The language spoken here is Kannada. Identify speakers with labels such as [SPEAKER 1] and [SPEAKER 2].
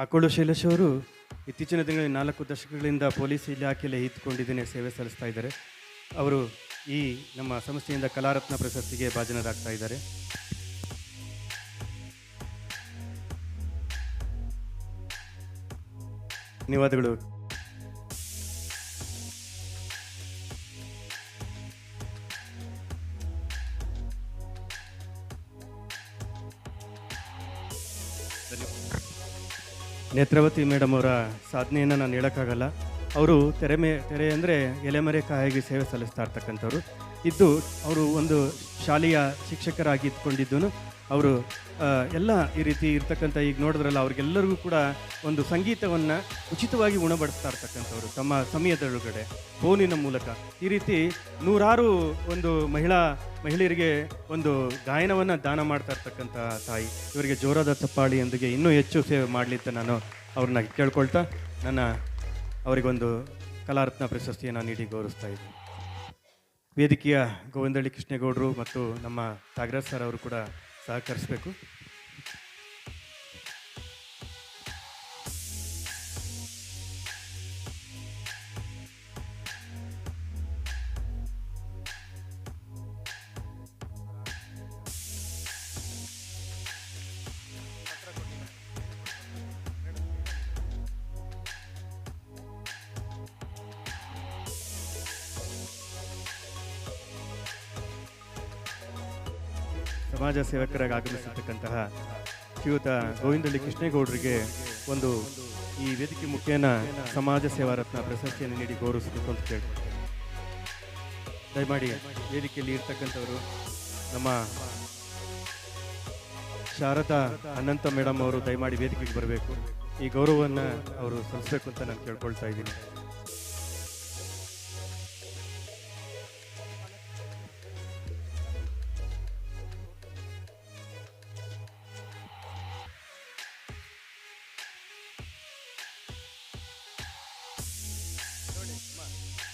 [SPEAKER 1] ಕಾಕೋಳು ಶೈಲೇಶ್ ಅವರು ಇತ್ತೀಚಿನ ದಿನಗಳಲ್ಲಿ ನಾಲ್ಕು ದಶಕಗಳಿಂದ ಪೊಲೀಸ್ ಇಲಾಖೆಯಲ್ಲಿ ಇದ್ದುಕೊಂಡಿದ್ದೇನೆ ಸೇವೆ ಸಲ್ಲಿಸ್ತಾ ಇದ್ದಾರೆ. ಅವರು ಈ ನಮ್ಮ ಸಂಸ್ಥೆಯಿಂದ ಕಲಾರತ್ನ ಪ್ರಶಸ್ತಿಗೆ ಭಾಜನರಾಗ್ತಾ ಇದ್ದಾರೆ. ಧನ್ಯವಾದಗಳು. ನೇತ್ರಾವತಿ ಮೇಡಮ್ ಅವರ ಸಾಧನೆಯನ್ನು ನಾನು ಹೇಳೋಕ್ಕಾಗಲ್ಲ. ಅವರು ತೆರೆ ಮೇ, ತೆರೆ ಅಂದರೆ ಎಲೆಮರೆ ಕಾಯಾಗಿ ಸೇವೆ ಸಲ್ಲಿಸ್ತಾ ಇರ್ತಕ್ಕಂಥವ್ರು. ಇದ್ದು ಅವರು ಒಂದು ಶಾಲೆಯ ಶಿಕ್ಷಕರಾಗಿ ಇದ್ಕೊಂಡಿದ್ದು ಅವರು ಎಲ್ಲ ಈ ರೀತಿ ಇರ್ತಕ್ಕಂಥ ಈಗ ನೋಡಿದ್ರಲ್ಲ, ಅವ್ರಿಗೆಲ್ಲರಿಗೂ ಕೂಡ ಒಂದು ಸಂಗೀತವನ್ನು ಉಚಿತವಾಗಿ ಉಣಬಡಿಸ್ತಾ ಇರ್ತಕ್ಕಂಥವ್ರು ತಮ್ಮ ಸಮಯದೊಳಗಡೆ, ಫೋನಿನ ಮೂಲಕ. ಈ ರೀತಿ ನೂರಾರು ಒಂದು ಮಹಿಳಾ, ಮಹಿಳೆಯರಿಗೆ ಒಂದು ಗಾಯನವನ್ನು ದಾನ ಮಾಡ್ತಾ ಇರ್ತಕ್ಕಂಥ ತಾಯಿ. ಇವರಿಗೆ ಜೋರಾದ ಚಪ್ಪಾಳಿಯೊಂದಿಗೆ ಇನ್ನೂ ಹೆಚ್ಚು ಸೇವೆ ಮಾಡಲಿ ಅಂತ ನಾನು ಅವ್ರನ್ನ ಕೇಳ್ಕೊಳ್ತಾ, ನನ್ನ ಅವರಿಗೊಂದು ಕಲಾರತ್ನ ಪ್ರಶಸ್ತಿಯನ್ನು ನೀಡಿ ಗೌರವಿಸ್ತಾ ಇದ್ದೀನಿ. ವೇದಿಕೆಯ ಗೋವಿಂದಳ್ಳಿ ಕೃಷ್ಣೇಗೌಡರು ಮತ್ತು ನಮ್ಮ ಸಾಗರ ಸರ್ ಅವರು ಕೂಡ ಸಹಕರಿಸಬೇಕು. ಸಮಾಜ ಸೇವಕರಾಗಿ ಆಗಮಿಸಿರ್ತಕ್ಕಂತಹ ಶ್ರೀಯುತ ಗೋವಿಂದಳ್ಳಿ ಕೃಷ್ಣೇಗೌಡರಿಗೆ ಒಂದು ಈ ವೇದಿಕೆ ಮುಖೇನ ಸಮಾಜ ಸೇವಾ ರತ್ನ ಪ್ರಶಸ್ತಿಯನ್ನು ನೀಡಿ ಗೌರವಿಸಬೇಕು ಅಂತ ಕೇಳಿ ದಯಮಾಡಿ ವೇದಿಕೆಯಲ್ಲಿ ಇರ್ತಕ್ಕಂಥವರು, ನಮ್ಮ ಶಾರದಾ ಅನಂತ ಮೇಡಮ್ ಅವರು ದಯಮಾಡಿ ವೇದಿಕೆಗೆ ಬರಬೇಕು. ಈ ಗೌರವವನ್ನು ಅವರು ಸಲ್ಲಿಸಬೇಕು ಅಂತ ನಾನು ಕೇಳ್ಕೊಳ್ತಾ ಇದ್ದೀನಿ. much.